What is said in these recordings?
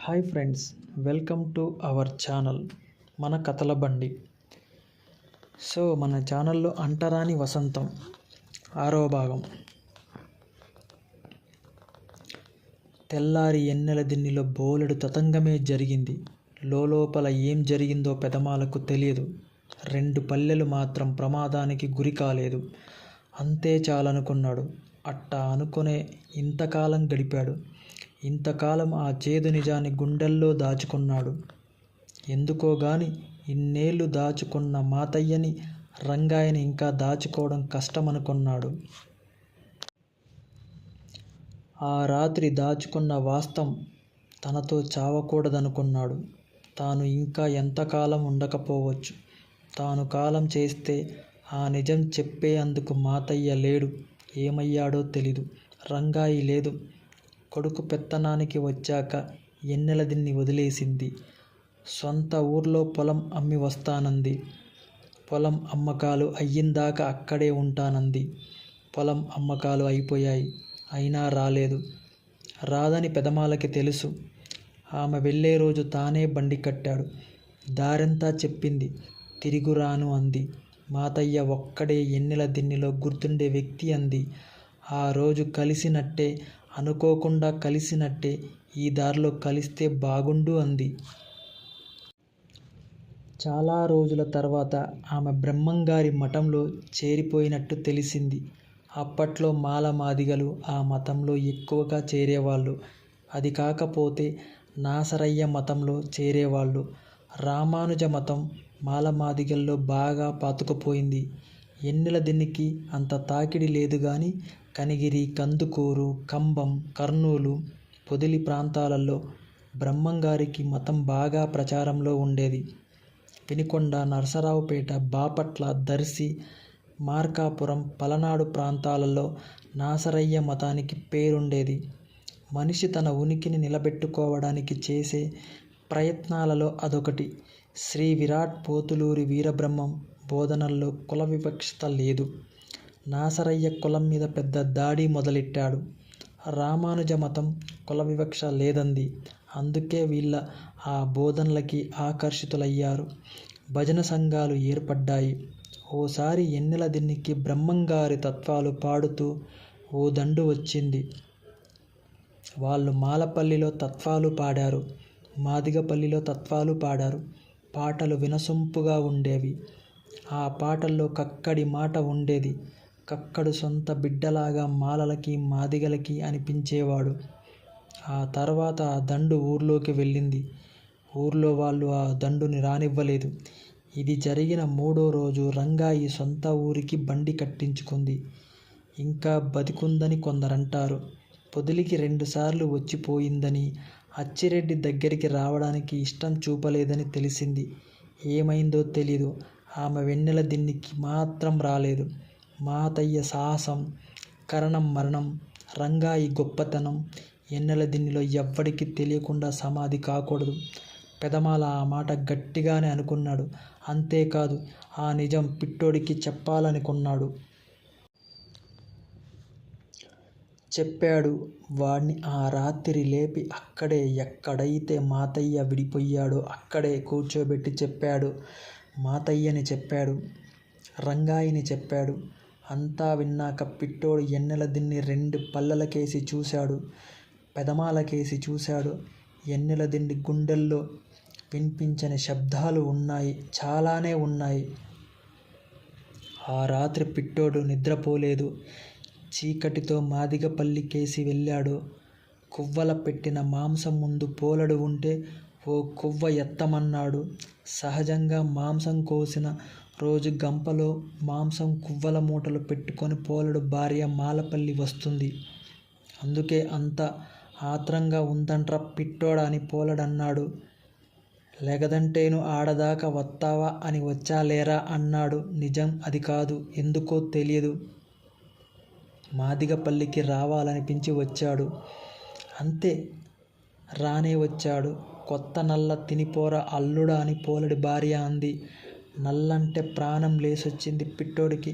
Hi friends welcome to our channel మన కథల బండి. సో మన ఛానల్లో అంటరాని వసంతం ఆరవ భాగం. తెల్లారి ఎన్నెల దిన్నిలో బోలెడు తతంగమే జరిగింది. లోపల ఏం జరిగిందో పెదమాలకు తెలియదు. రెండు పల్లెలు మాత్రం ప్రమాదానికి గురి కాలేదు. అంతే చాలనుకున్నాడు. అట్టా అనుకునే ఇంతకాలం గడిపాడు. ఇంతకాలం ఆ చేదు నిజాన్ని గుండెల్లో దాచుకున్నాడు. ఎందుకోగాని ఇన్నేళ్ళు దాచుకున్న మాతయ్యని రంగాయని ఇంకా దాచుకోవడం కష్టమనుకున్నాడు. ఆ రాత్రి దాచుకున్న వాస్తం తనతో చావకూడదనుకున్నాడు. తాను ఇంకా ఎంతకాలం ఉండకపోవచ్చు. తాను కాలం చేస్తే ఆ నిజం చెప్పే అందుకు మాతయ్య లేడు. ఏమయ్యాడో తెలీదు. రంగాయి లేదు. కొడుకు పెత్తనానికి వచ్చాక ఎన్నెల దిన్ని వదిలేసింది. సొంత ఊర్లో పొలం అమ్మి వస్తానంది. పొలం అమ్మకాలు అయ్యిందాక అక్కడే ఉంటానంది. పొలం అమ్మకాలు అయిపోయాయి. అయినా రాలేదు. రాదని పెదమాలకి తెలుసు. ఆమె వెళ్ళే రోజు తానే బండి కట్టాడు. దారంతా చెప్పింది. తిరుగురాను అంది. మాతయ్య ఒక్కడే ఎన్నెల దిన్నిలో గుర్తుండే వ్యక్తి అంది. ఆ రోజు కలిసినట్టే అనుకోకుండా కలిసినట్టే ఈ దారిలో కలిస్తే బాగుండు అంది. చాలా రోజుల తర్వాత ఆమె బ్రహ్మంగారి మఠంలో చేరిపోయినట్టు తెలిసింది. అప్పట్లో మాల మాదిగలు ఆ మతంలో ఎక్కువగా చేరేవాళ్ళు. అది కాకపోతే నాసరయ్య మతంలో చేరేవాళ్ళు. రామానుజ మతం మాలమాదిగల్లో బాగా పాతుకుపోయింది. ఎన్నెల దీనికి అంత తాకిడి లేదు కానీ కనిగిరి కందుకూరు కంబం కర్నూలు పొదిలి ప్రాంతాలలో బ్రహ్మంగారికి మతం బాగా ప్రచారంలో ఉండేది. వినికొండ నరసరావుపేట బాపట్ల దర్శి మార్కాపురం పలనాడు ప్రాంతాలలో నాసరయ్య మతానికి పేరుండేది. మనిషి తన ఉనికిని నిలబెట్టుకోవడానికి చేసే ప్రయత్నాలలో అదొకటి. శ్రీ విరాట్ పోతులూరి వీరబ్రహ్మం బోధనల్లో కుల వివక్షత లేదు. నాసరయ్య కులం మీద పెద్ద దాడి మొదలెట్టాడు. రామానుజ మతం కుల వివక్ష లేదంది. అందుకే వీళ్ళ ఆ బోధనలకి ఆకర్షితులయ్యారు. భజన సంఘాలు ఏర్పడ్డాయి. ఓసారి ఎన్నెల దిన్నికి బ్రహ్మంగారి తత్వాలు పాడుతూ ఓ దండు వచ్చింది. వాళ్ళు మాలపల్లిలో తత్వాలు పాడారు. మాదిగపల్లిలో తత్వాలు పాడారు. పాటలు వినసొంపుగా ఉండేవి. ఆ పాటల్లో కక్కడి మాట ఉండేది. కక్కడు సొంత బిడ్డలాగా మాలలకి మాదిగలకి అనిపించేవాడు. ఆ తర్వాత ఆ దండు ఊర్లోకి వెళ్ళింది. ఊర్లో వాళ్ళు ఆ దండుని రానివ్వలేదు. ఇది జరిగిన మూడో రోజు రంగాయి సొంత ఊరికి బండి కట్టించుకుంది. ఇంకా బతికుందని కొందరంటారు. పొదిలికి రెండుసార్లు వచ్చిపోయిందని అచ్చిరెడ్డి దగ్గరికి రావడానికి ఇష్టం చూపలేదని తెలిసింది. ఏమైందో తెలీదు. ఆమె వెన్నెల దిన్నికి మాత్రం రాలేదు. మాతయ్య సాహసం కరణం మరణం రంగాయి గొప్పతనం ఎన్నెల దీనిలో ఎవ్వడికి తెలియకుండా సమాధి కాకూడదు. పెదమాల ఆ మాట గట్టిగానే అనుకున్నాడు. అంతేకాదు ఆ నిజం పిట్టోడికి చెప్పాలనుకున్నాడు చెప్పాడు వాణ్ణి ఆ రాత్రి లేపి అక్కడే ఎక్కడైతే మాతయ్య విడిపోయాడో అక్కడే కూర్చోబెట్టి చెప్పాడు. మాతయ్యని చెప్పాడు రంగాయిని చెప్పాడు అంతా విన్నాక పిట్టోడు ఎన్నెల దిన్ని రెండు పల్లలకేసి చూశాడు పెదమాలకేసి చూశాడు. ఎన్నెల దిండి గుండెల్లో వినిపించని శబ్దాలు ఉన్నాయి చాలానే ఉన్నాయి. ఆ రాత్రి పిట్టోడు నిద్రపోలేదు. చీకటితో మాదిగపల్లికేసి వెళ్ళాడు. కువ్వల పెట్టిన మాంసం ముందు పోలడు ఉంటే ఓ కువ్వ ఎత్తమన్నాడు. సహజంగా మాంసం కోసిన రోజు గంపలో మాంసం కువ్వల మూటలు పెట్టుకొని పోలడు భార్య మాలపల్లి వస్తుంది. అందుకే అంత ఆత్రంగా ఉందంట్రా పిట్టోడా అని పోలడన్నాడు. లెగదంటేను ఆడదాకా వత్తావా అని వచ్చాలేరా అన్నాడు. నిజం అది కాదు ఎందుకో తెలియదు. మాదిగపల్లికి రావాలనిపించి వచ్చాడు. అంతే రానే వచ్చాడు. కొత్త నల్ల తినిపోరా అల్లుడా అని పోలడి భార్య అంది. నల్లంటే ప్రాణం లేసొచ్చింది పిట్టోడికి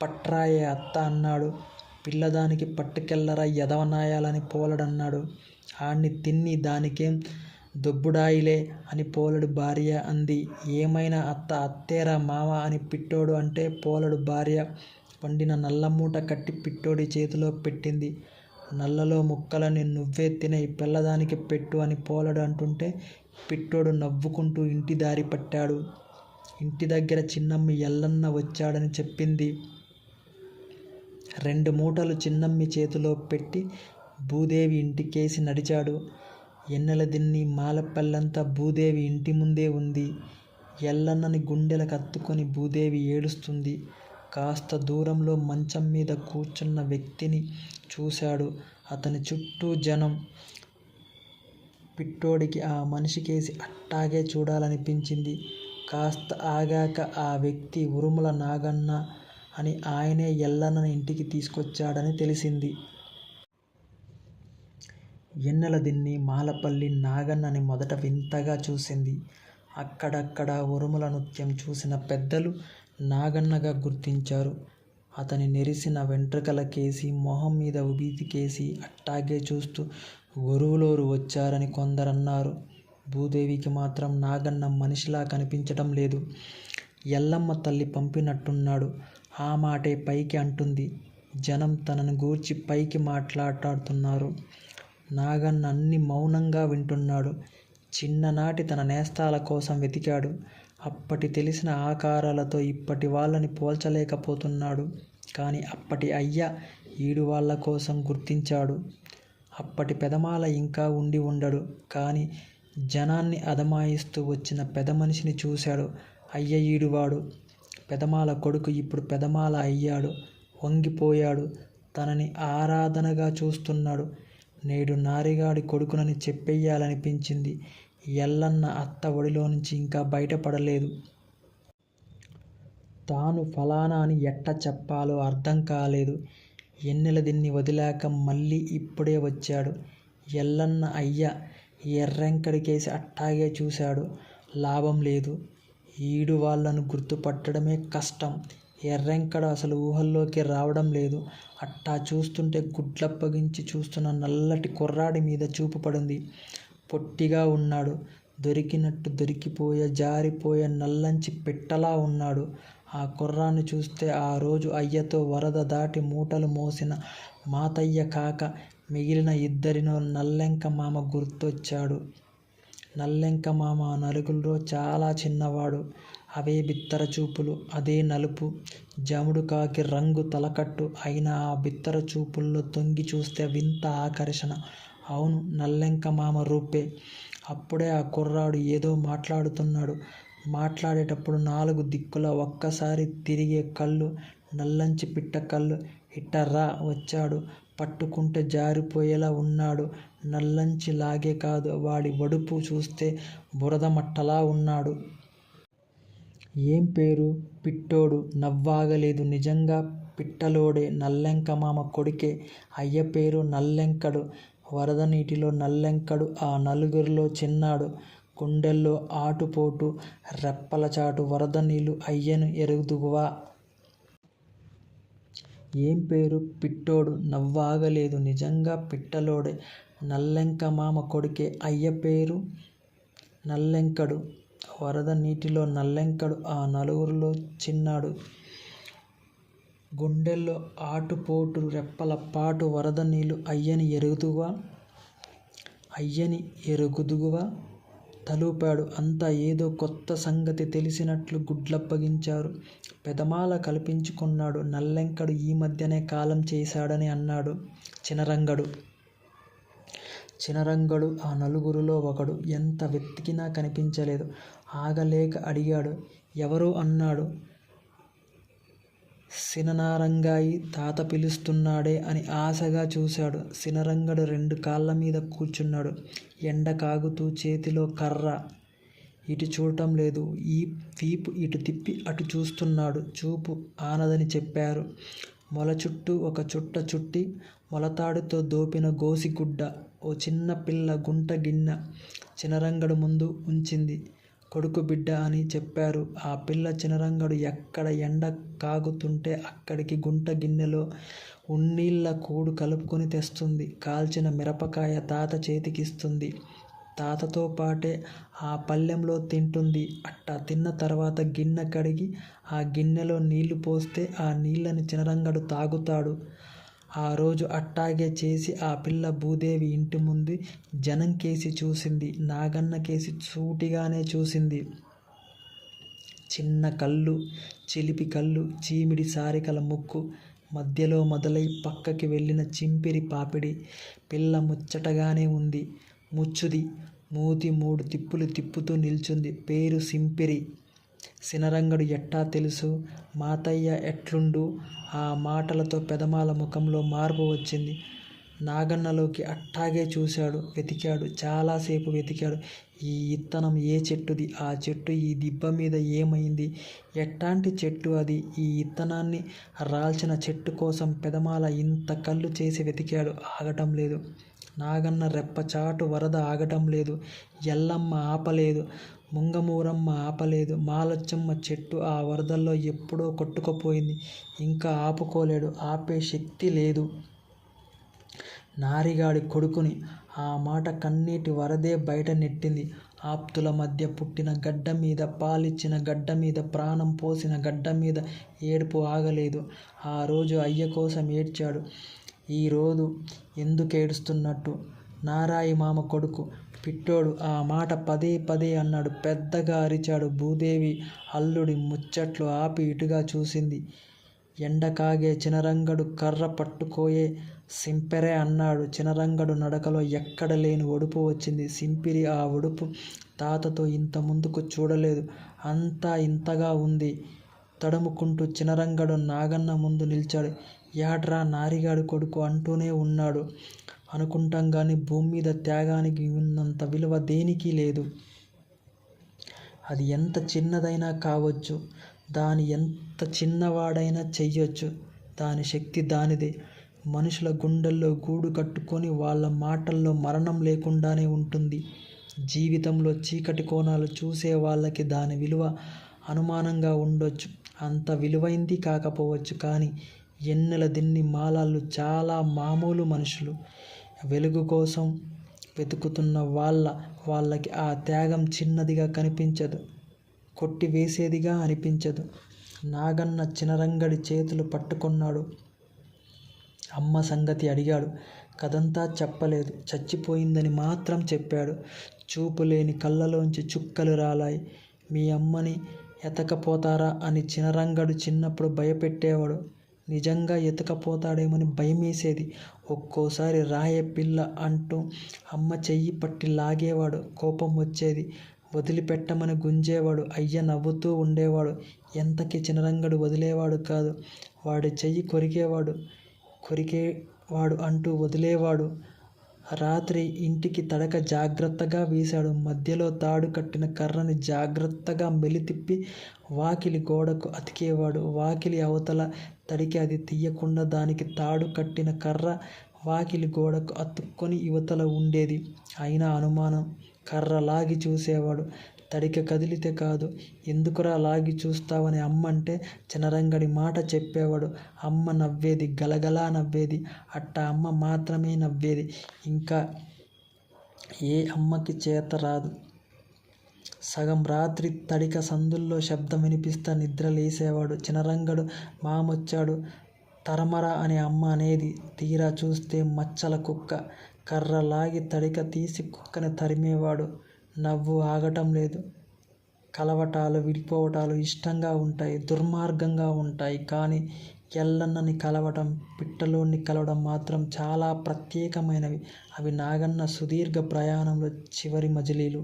పట్రాయే అత్త అన్నాడు పిల్లదానికి పట్టుకెళ్ళరా ఎదవనాయాలని పోలడన్నాడు ఆణ్ణి తిన్ని దానికేం దొబ్బుడాయిలే అని పోలడు భార్య అంది. ఏమైనా అత్త అత్తేరా మావ అని పిట్టోడు అంటే పోలడు భార్య వండిన నల్లమూట కట్టి పిట్టోడి చేతిలో పెట్టింది. నల్లలో ముక్కలని నువ్వే తినే పిల్లదానికి పెట్టు అని పోలడు అంటుంటే పిట్టోడు నవ్వుకుంటూ ఇంటి దారి పట్టాడు. ఇంటి దగ్గర చిన్నమ్మి ఎల్లన్న వచ్చాడని చెప్పింది. రెండు మూటలు చిన్నమ్మి చేతిలో పెట్టి భూదేవి ఇంటికేసి నడిచాడు. ఎన్నెలదిన్నె మాలపల్లంతా భూదేవి ఇంటి ముందే ఉంది. ఎల్లన్నని గుండెలకత్తుకుని భూదేవి ఏడుస్తుంది. కాస్త దూరంలో మంచం మీద కూర్చున్న వ్యక్తిని చూశాడు. అతని చుట్టూ జనం. పిట్టోడికి ఆ మనిషికేసి అట్టాగే చూడాలనిపించింది. కాస్త ఆగాక ఆ వ్యక్తి ఉరుముల నాగన్న అని ఆయనే ఎల్లన్నని ఇంటికి తీసుకొచ్చాడని తెలిసింది. ఎన్నెలదిన్నె మాలపల్లి నాగన్నని మొదట వింతగా చూసింది. అక్కడక్కడా ఉరుముల నృత్యం చూసిన పెద్దలు నాగన్నగా గుర్తించారు. అతని నెరిసిన వెంట్రుకలకేసి, మొహం మీద విభూతికేసి అట్టాగే చూస్తూ గురువులోరు వచ్చారని కొందరన్నారు. భూదేవికి మాత్రం నాగన్న మనిషిలా కనిపించటం లేదు. ఎల్లమ్మ తల్లి పంపినట్టున్నాడు. ఆ మాటే పైకి అంటుంది. జనం తనను గూర్చి పైకి మాట్లాడుతున్నారు. నాగన్న అన్నీ మౌనంగా వింటున్నాడు. చిన్ననాటి తన నేస్తాల కోసం వెతికాడు. అప్పటి తెలిసిన ఆకారాలతో ఇప్పటి వాళ్ళని పోల్చలేకపోతున్నాడు. కాని అప్పటి అయ్య ఈడువాళ్ళ కోసం గుర్తించాడు. అప్పటి పెదమాల ఇంకా ఉండి ఉండడు. కాని జనాన్ని అదమాయిస్తూ వచ్చిన పెదమనిషిని చూశాడు. అయ్య ఈడువాడు. పెదమాల కొడుకు ఇప్పుడు పెదమాల అయ్యాడు. వంగిపోయాడు. తనని ఆరాధనగా చూస్తున్నాడు. నేడు నారిగాడి కొడుకునని చెప్పెయ్యాలనిపించింది. ఎల్లన్న అత్త ఒడిలో నుంచి ఇంకా బయటపడలేదు. తాను ఫలానా అని ఎట్ట చెప్పాలో అర్థం కాలేదు. ఎన్నెలదిన్నె వదిలాక మళ్ళీ ఇప్పుడే వచ్చాడు. ఎల్లన్న అయ్య ఎర్రెంకడికేసి అట్టాగే చూశాడు. లాభం లేదు. ఈడు వాళ్ళను గుర్తుపట్టడమే కష్టం. ఎర్రెంకడు అసలు ఊహల్లోకి రావడం లేదు. అట్టా చూస్తుంటే గుడ్లప్పగించి చూస్తున్న నల్లటి కుర్రాడి మీద చూపు పడింది. పొట్టిగా ఉన్నాడు. దొరికినట్టు దొరికిపోయే జారిపోయే నల్లంచి పిట్టలా ఉన్నాడు. ఆ కుర్రాన్ని చూస్తే ఆ రోజు అయ్యతో వరద దాటి మూటలు మోసిన మాతయ్య కాక మిగిలిన ఇద్దరిలో నల్లెంక మామ గుర్తొచ్చాడు. నల్లెంక మామ నలుగులో చాలా చిన్నవాడు. అవే బిత్తర చూపులు. అదే నలుపు, జముడు కాకి రంగు తలకట్టు. అయినా ఆ బిత్తర చూపుల్లో తొంగి చూస్తే వింత ఆకర్షణ. అవును నల్లెంక మామ రూపే. అప్పుడే ఆ కుర్రాడు ఏదో మాట్లాడుతున్నాడు. మాట్లాడేటప్పుడు నాలుగు దిక్కులా ఒక్కసారి తిరిగే కళ్ళు నల్లంచి పిట్ట కళ్ళు. వచ్చాడు. పట్టుకుంటే జారిపోయేలా ఉన్నాడు. నల్లంచి లాగే కాదు. వాడి వడుపు చూస్తే బురదమట్టలా ఉన్నాడు. ఏం పేరు? పిట్టోడు నవ్వాగలేదు. నిజంగా పిట్టలోడే. నల్లెంక మామ కొడుకే. అయ్య పేరు నల్లెంకడు. వరద నీటిలో నల్లెంకడు ఆ నలుగురిలో చిన్నాడు. గుండెల్లో ఆటుపోటు, రెప్పల చాటు వరద నీళ్ళు అయ్యను ఎరుగుదువా? ఏం పేరు? పిట్టోడు నవ్వాగలేదు. నిజంగా పిట్టలోడే. నల్లెంక మామ కొడుకే. అయ్య పేరు నల్లెంకడు. వరద నీటిలో నల్లెంకడు ఆ నలుగురిలో చిన్నాడు. గుండెల్లో ఆటుపోటు, రెప్పల పాటు వరద నీళ్ళు అయ్యని ఎరుగుదువా? అయ్యని ఎరుగుదువా? తలూపాడు. అంతా ఏదో కొత్త సంగతి తెలిసినట్లు గుడ్లప్పగించారు. పెదమాల కల్పించుకున్నాడు. నల్లెంకడు ఈ మధ్యనే కాలం చేశాడని అన్నాడు చినరంగడు. చినరంగడు ఆ నలుగురిలో ఒకడు. ఎంత వెతికినా కనిపించలేదు. ఆగలేక అడిగాడు. ఎవరు? అన్నాడు. సిననారంగాయి తాత పిలుస్తున్నాడే అని ఆశగా చూశాడు. సినరంగడు రెండు కాళ్ళ మీద కూర్చున్నాడు. ఎండ కాగుతూ చేతిలో కర్ర. ఇటు చూడటం లేదు. ఈ వీపు ఇటు తిప్పి అటు చూస్తున్నాడు. చూపు ఆనదని చెప్పారు. మొల చుట్టూ ఒక చుట్ట చుట్టి, మొలతాడుతో దోపిన గోసిగుడ్డ. ఓ చిన్న పిల్ల గుంట గిన్నె చినరంగడు ముందు ఉంచింది. కొడుకు బిడ్డ అని చెప్పారు. ఆ పిల్ల చినరంగడు ఎక్కడ ఎండ కాగుతుంటే అక్కడికి గుంట గిన్నెలో ఉన్నీళ్ళ కూడు కలుపుకొని తెస్తుంది. కాల్చిన మిరపకాయ తాత చేతికిస్తుంది. తాతతో పాటే ఆ పళ్ళెంలో తింటుంది అట్టా తిన్న తర్వాత గిన్నె కడిగి ఆ గిన్నెలో నీళ్ళు పోస్తే ఆ నీళ్ళని చినరంగడు తాగుతాడు ఆ రోజు అట్టాగే చేసి ఆ పిల్ల భూదేవి ఇంటి ముందు జనం కేసి చూసింది. నాగన్న కేసి సూటిగానే చూసింది. చిన్న కళ్ళు చిలిపి కళ్ళు చీమిడి సారికల ముక్కు మధ్యలో మొదలై పక్కకి వెళ్ళిన చింపిరి పాపిడి పిల్ల ముచ్చటగానే ఉంది. ముచ్చుది మూతి మూడు తిప్పులు తిప్పుతూ నిల్చుంది. పేరు సింపిరి. సినరంగడు ఎట్టా తెలుసు? మాతయ్య ఎట్లుండు? ఆ మాటలతో పెదమాల ముఖంలో మార్పు వచ్చింది. నాగన్నలోకి అట్టాగే చూశాడు. వెతికాడు. చాలాసేపు వెతికాడు. ఈ ఇత్తనం ఏ చెట్టుది? ఆ చెట్టు ఈ దిబ్బ మీద ఏమైంది? ఎట్టాంటి చెట్టు అది? ఈ ఇత్తనాన్ని రాల్చిన చెట్టు కోసం పెదమాల ఇంత కళ్ళు చేసి వెతికాడు. ఆగటం లేదు. నాగన్న రెప్పచాటు వరద ఆగటం లేదు. ఎల్లమ్మ ఆపలేదు. ముంగమూరమ్మ ఆపలేదు. మాలచ్చమ్మ చెట్టు ఆ వరదల్లో ఎప్పుడో కొట్టుకుపోయింది. ఇంకా ఆపుకోలేడు. ఆపే శక్తి లేదు. నారిగాడి కొడుకుని ఆ మాట కన్నీటి వరదే బయట నెట్టింది. ఆప్తుల మధ్య పుట్టిన గడ్డ మీద పాలిచ్చిన గడ్డ మీద ప్రాణం పోసిన గడ్డ మీద ఏడుపు ఆగలేదు. ఆ రోజు అయ్య కోసం ఏడ్చాడు. ఈరోజు ఎందుకు ఏడుస్తున్నట్టు? నారాయి మామ కొడుకు పిట్టోడు ఆ మాట పదే పదే అన్నాడు. పెద్దగా అరిచాడు భూదేవి. అల్లుడి ముచ్చట్లు ఆపి ఇటుగా చూసింది. ఎండకాగే చినరంగడు కర్ర పట్టుకోయే సింపెరే అన్నాడు. చినరంగడు నడకలో ఎక్కడ లేని ఒడుపు వచ్చింది. సింపిరి ఆ ఒడుపు తాతతో ఇంత ముందుకు చూడలేదు. అంతా ఇంతగా ఉంది. తడుముకుంటూ చినరంగడు నాగన్న ముందు నిల్చాడు. యాడ్రా నారిగాడు కొడుకు అంటూనే ఉన్నాడు. అనుకుంటాం కానీ భూమి మీద త్యాగానికి ఉన్నంత విలువ దేనికి లేదు. అది ఎంత చిన్నదైనా కావచ్చు దాని ఎంత చిన్నవాడైనా చెయ్యొచ్చు. దాని శక్తి దానిదే. మనుషుల గుండెల్లో గూడు కట్టుకొని వాళ్ళ మాటల్లో మరణం లేకుండానే ఉంటుంది. జీవితంలో చీకటి కోణాలు చూసే వాళ్ళకి దాని విలువ అనుమానంగా ఉండొచ్చు. అంత విలువైంది కాకపోవచ్చు కానీ ఎన్నెల దిన్ని మాలాళ్ళు చాలా మామూలు మనుషులు. వెలుగు కోసం వెతుకుతున్న వాళ్ళ వాళ్ళకి ఆ త్యాగం చిన్నదిగా కనిపించదు కొట్టివేసేదిగా అనిపించదు. నాగన్న చినరంగడి చేతులు పట్టుకున్నాడు. అమ్మ సంగతి అడిగాడు. కథంతా చెప్పలేదు. చచ్చిపోయిందని మాత్రం చెప్పాడు. చూపు లేని కళ్ళలోంచి చుక్కలు రాలాయి. మీ అమ్మని ఎతకపోతారా అని చినరంగడు చిన్నప్పుడు భయపెట్టేవాడు. నిజంగా ఎతకపోతాడేమని భయమేసేది. ఒక్కోసారి రాయే పిల్ల అంటూ అమ్మ చెయ్యి పట్టి లాగేవాడు కోపం వచ్చేది. వదిలిపెట్టమని గుంజేవాడు అయ్య నవ్వుతూ ఉండేవాడు. ఎంతకి చినరంగడు వదిలేవాడు కాదు. వాడి చెయ్యి కొరికేవాడు కొరికేవాడు అంటూ వదిలేవాడు. రాత్రి ఇంటికి తడక జాగ్రత్తగా వీశాడు. మధ్యలో తాడు కట్టిన కర్రని జాగ్రత్తగా మెలితిప్పి వాకిలి గోడకు అతికేవాడు. వాకిలి అవతల తడికి అది తీయకుండా దానికి తాడు కట్టిన కర్ర వాకిలి గోడకు అతుక్కొని యువతల ఉండేది. అయినా అనుమానం కర్ర లాగి చూసేవాడు. తడిక కదిలితే కాదు. ఎందుకురా లాగి చూస్తావని అమ్మంటే చినరంగడి మాట చెప్పేవాడు. అమ్మ నవ్వేది గలగలా నవ్వేది. అట్ట అమ్మ మాత్రమే నవ్వేది. ఇంకా ఏ అమ్మకి చేత రాదు. సగం రాత్రి తడిక సందుల్లో శబ్దం వినిపిస్తా నిద్ర లేసేవాడు. చినరంగడు మామొచ్చాడు. తరమరా అనే అమ్మ అనేది తీరా చూస్తే మచ్చల కుక్క. కర్ర లాగి తడిక తీసి కుక్కని తరిమేవాడు. నవ్వు ఆగటం లేదు. కలవటాలు విడిపోవటాలు ఇష్టంగా ఉంటాయి దుర్మార్గంగా ఉంటాయి. కానీ ఎల్లన్నని కలవటం పిట్టలోని కలవడం మాత్రం చాలా ప్రత్యేకమైనవి. అవి నాగన్న సుదీర్ఘ ప్రయాణంలో చివరి మజిలీలు.